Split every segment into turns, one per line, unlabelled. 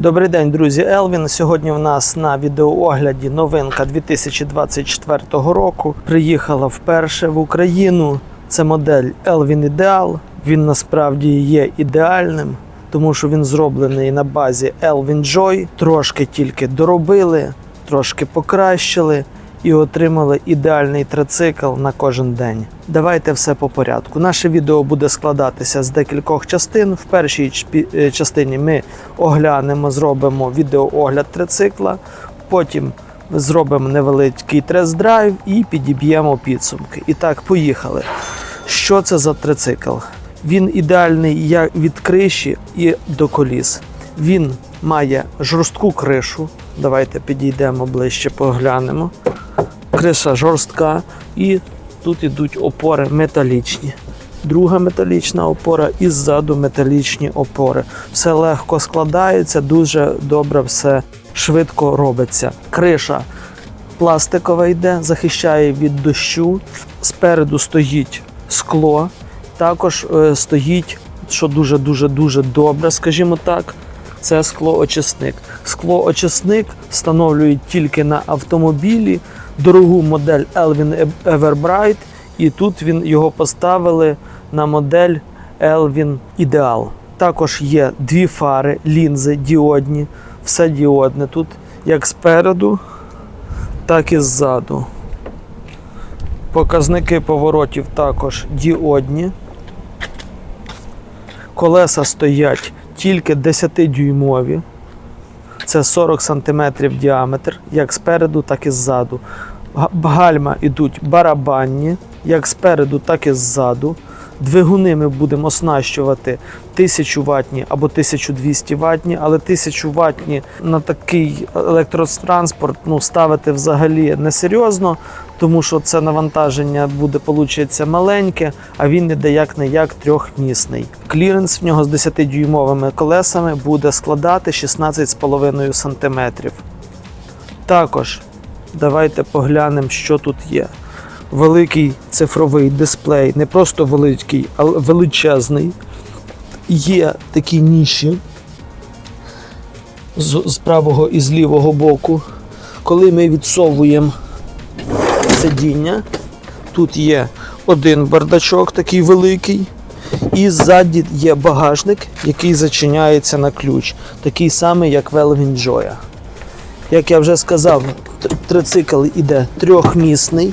Добрий день, друзі. Елвін. Сьогодні в нас на відеоогляді новинка 2024 року. Приїхала вперше в Україну. Це модель Elvin Ideal. Він насправді є ідеальним, тому що він зроблений на базі Elvin Joy. Трошки тільки доробили, трошки покращили і отримали ідеальний трицикл на кожен день. Давайте все по порядку. Наше відео буде складатися з декількох частин. В першій е, частині ми оглянемо, зробимо відеоогляд трицикла. Потім зробимо невеликий тест-драйв і підіб'ємо підсумки. І так, поїхали. Що це за трицикл? Він ідеальний як від криші і до коліс. Він має жорстку кришу. Давайте підійдемо ближче, поглянемо. Криша жорстка, і тут ідуть опори металічні. Друга металічна опора і ззаду металічні опори. Все легко складається, дуже добре все швидко робиться. Криша пластикова йде, захищає від дощу. Спереду стоїть скло. Також е, стоїть, що дуже дуже добре, скажімо так. Це склоочисник. Склоочисник встановлюють тільки на автомобілі, дорогу модель Elvin Everbright, і тут він його поставили на модель Elvin Ideal. Також є дві фари, лінзи діодні, все діодне тут, як спереду, так і ззаду. Показники поворотів також діодні. Колеса стоять тільки 10-дюймові. Це 40 см діаметр, як спереду, так і ззаду. Гальма йдуть барабанні, як спереду, так і ззаду. Двигуни ми будемо оснащувати 1000 ватні або 1200 ватні, але 1000 ватні на такий електротранспорт ну, ставити взагалі несерйозно, тому що це навантаження буде получиться маленьке, а він іде як не як трьохмісний. Кліренс в нього з 10-дюймовими колесами буде складати 16,5 см. Також давайте поглянемо, що тут є. Великий цифровий дисплей, не просто великий, а величезний. Є такі ніші з, правого і з лівого боку. Коли ми відсовуємо сидіння, тут є один бардачок такий великий, і ззаді є багажник, який зачиняється на ключ, такий самий, як в Elvin Joya. Як я вже сказав, трицикл іде трьохмісний.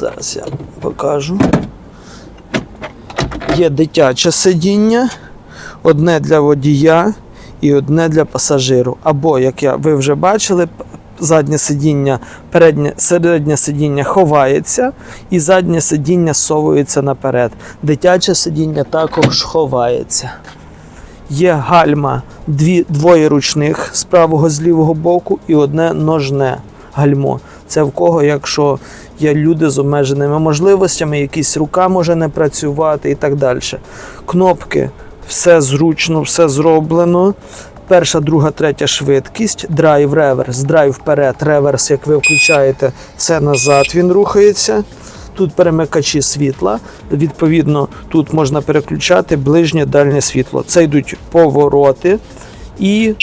Зараз я покажу. Є дитяче сидіння, одне для водія і одне для пасажиру. Або, як я, ви вже бачили, заднє сидіння, переднє, середнє сидіння ховається, і заднє сидіння совується наперед. Дитяче сидіння також ховається. Є гальма дві, двоє ручних з правого з лівого боку і одне ножне гальмо. Це в кого, якщо є люди з обмеженими можливостями, якісь рука може не працювати і так далі. Кнопки, все зручно, все зроблено. Перша, друга, третя швидкість, драйв, реверс, драйв вперед, реверс, як ви включаєте, це назад він рухається. Тут перемикачі світла. Відповідно, тут можна переключати ближнє дальнє світло. Це йдуть повороти і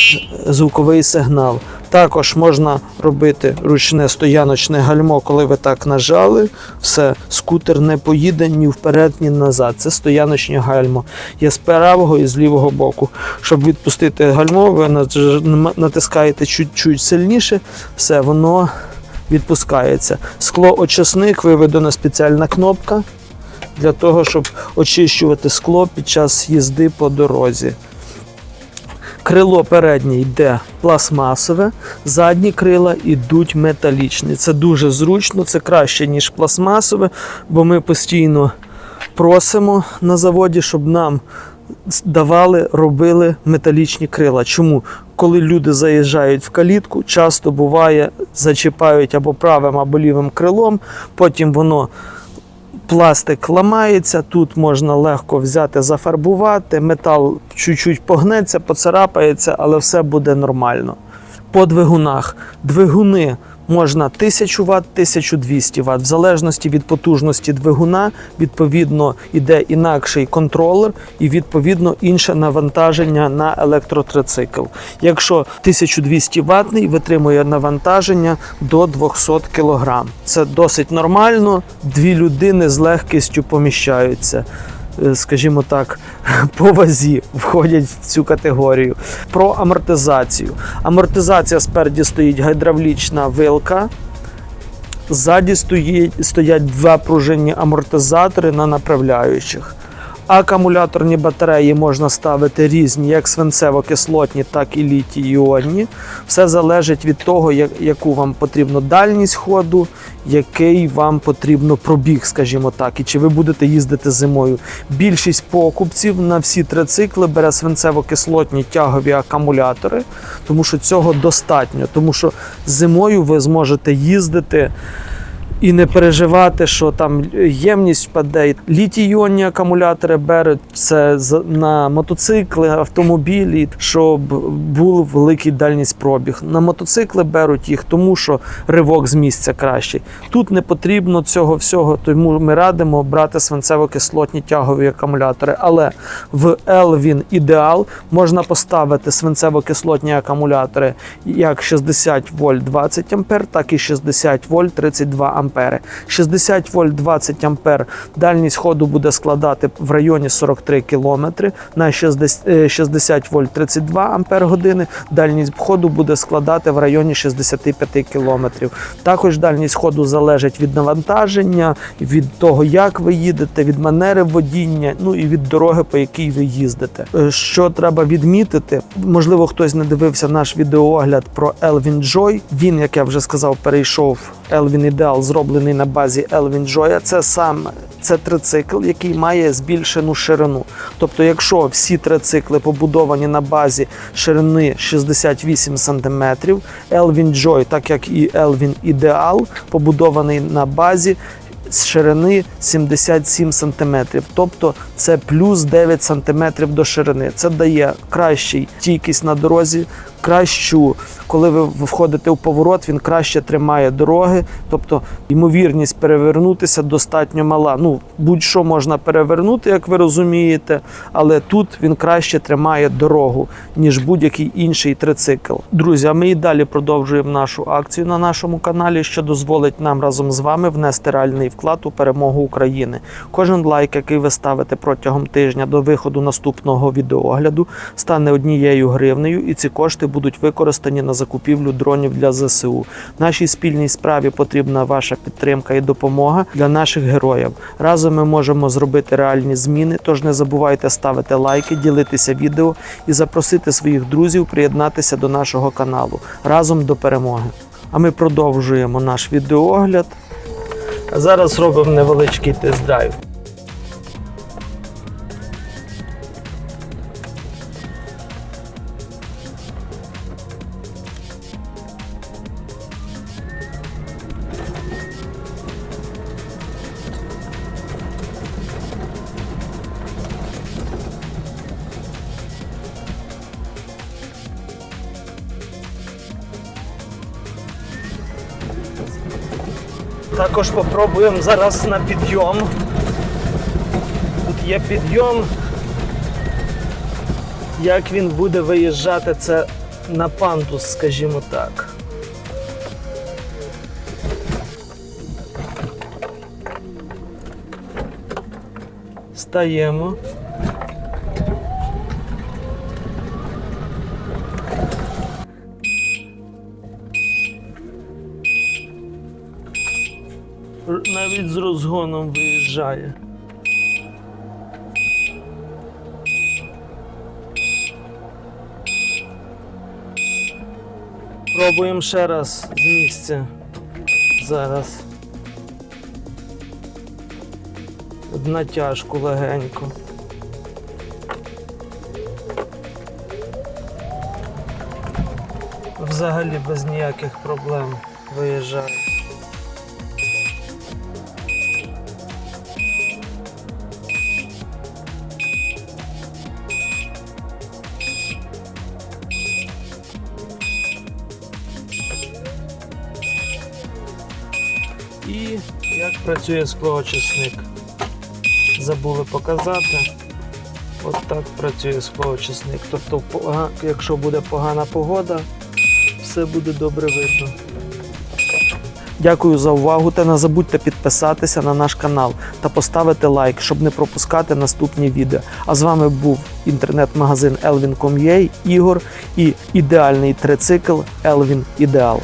звуковий сигнал. Також можна робити ручне стояночне гальмо, коли ви так нажали. Все, скутер не поїде ні вперед, ні назад. Це стояночне гальмо. Є з правого і з лівого боку. Щоб відпустити гальмо, ви натискаєте чуть-чуть сильніше, все, воно відпускається. Склоочисник виведена спеціальна кнопка для того, щоб очищувати скло під час їзди по дорозі. Крило переднє йде пластмасове, задні крила йдуть металічні. Це дуже зручно, це краще, ніж пластмасове, бо ми постійно просимо на заводі, щоб нам давали, робили металічні крила. Чому? Коли люди заїжджають в калітку, часто буває, зачіпають або правим, або лівим крилом, потім воно пластик ламається, тут можна легко взяти, зафарбувати, метал чуть-чуть погнеться, поцарапається, але все буде нормально. По двигунах. Двигуни можна 1000 Вт, 1200 Вт. В залежності від потужності двигуна, відповідно, йде інакший контролер і відповідно інше навантаження на електротрицикл. Якщо 1200 ватний, витримує навантаження до 200 кг. Це досить нормально. Дві людини з легкістю поміщаються. Е, Скажімо так, по вазі входять в цю категорію. Про амортизацію. Амортизація спереді стоїть гідравлічна вилка. Ззаді стоять два пружинні амортизатори на направляючих. Акумуляторні батареї можна ставити різні, як свинцево-кислотні, так і літій-іонні. Все залежить від того, яку вам потрібно дальність ходу, який вам потрібно пробіг, скажімо так, і чи ви будете їздити зимою. Більшість покупців на всі трицикли бере свинцево-кислотні тягові акумулятори, тому що цього достатньо, тому що зимою ви зможете їздити. І не переживати, що там ємність впаде. Літій-іонні акумулятори беруть це на мотоцикли, автомобілі, щоб був великий дальність пробіг. На мотоцикли беруть їх, тому що ривок з місця кращий. Тут не потрібно цього всього, тому ми радимо брати свинцево-кислотні тягові акумулятори. Але в Elvin Ideal можна поставити свинцево-кислотні акумулятори як 60 вольт 20 ампер, так і 60 вольт 32 ампери. 60 вольт 20 ампер дальність ходу буде складати в районі 43 кілометри. На 60, е, 60 вольт 32 ампер години дальність ходу буде складати в районі 65 кілометрів. Також дальність ходу залежить від навантаження, від того, як ви їдете, від манери водіння, ну і від дороги, по якій ви їздите. Е, Що треба відмітити, можливо, хтось не дивився наш відеоогляд про Elvin Joy. Він, як я вже сказав, перейшов Elvin Ideal, зроблений на базі Elvin Joy. Це сам це трицикл, який має збільшену ширину. Тобто, якщо всі трицикли побудовані на базі ширини 68 см, Elvin Joy, так як і Elvin Ideal, побудований на базі з ширини 77 см. Тобто це плюс 9 см до ширини. Це дає кращий стійкість на дорозі, кращу, коли ви входите в поворот, він краще тримає дороги. Тобто ймовірність перевернутися достатньо мала. Ну, будь-що можна перевернути, як ви розумієте, але тут він краще тримає дорогу, ніж будь-який інший трицикл. Друзі, а ми і далі продовжуємо нашу акцію на нашому каналі, що дозволить нам разом з вами внести реальний вклад у перемогу України. Кожен лайк, який ви ставите протягом тижня до виходу наступного відеоогляду, стане однією гривнею, і ці кошти будуть використані на закупівлю дронів для ЗСУ. Нашій спільній справі потрібна ваша підтримка і допомога для наших героїв. Разом ми можемо зробити реальні зміни. Тож не забувайте ставити лайки, ділитися відео і запросити своїх друзів приєднатися до нашого каналу разом до перемоги. А ми продовжуємо наш відеоогляд. Зараз робимо невеличкий тест-драйв. Також попробуємо зараз на підйом. Тут є підйом. Як він буде виїжджати, це на пантус, скажімо так. Стаємо. Розгоном виїжджає. Пробуємо ще раз з місця. Зараз. Натяжку легенько. Взагалі без ніяких проблем виїжджає. Працює склоочисник. Забули показати. От так працює склоочисник. Тобто, якщо буде погана погода, все буде добре видно. Дякую за увагу та не забудьте підписатися на наш канал та поставити лайк, щоб не пропускати наступні відео. А з вами був інтернет-магазин Elvin.com.ua, Ігор і ідеальний трицикл Elvin Ideal.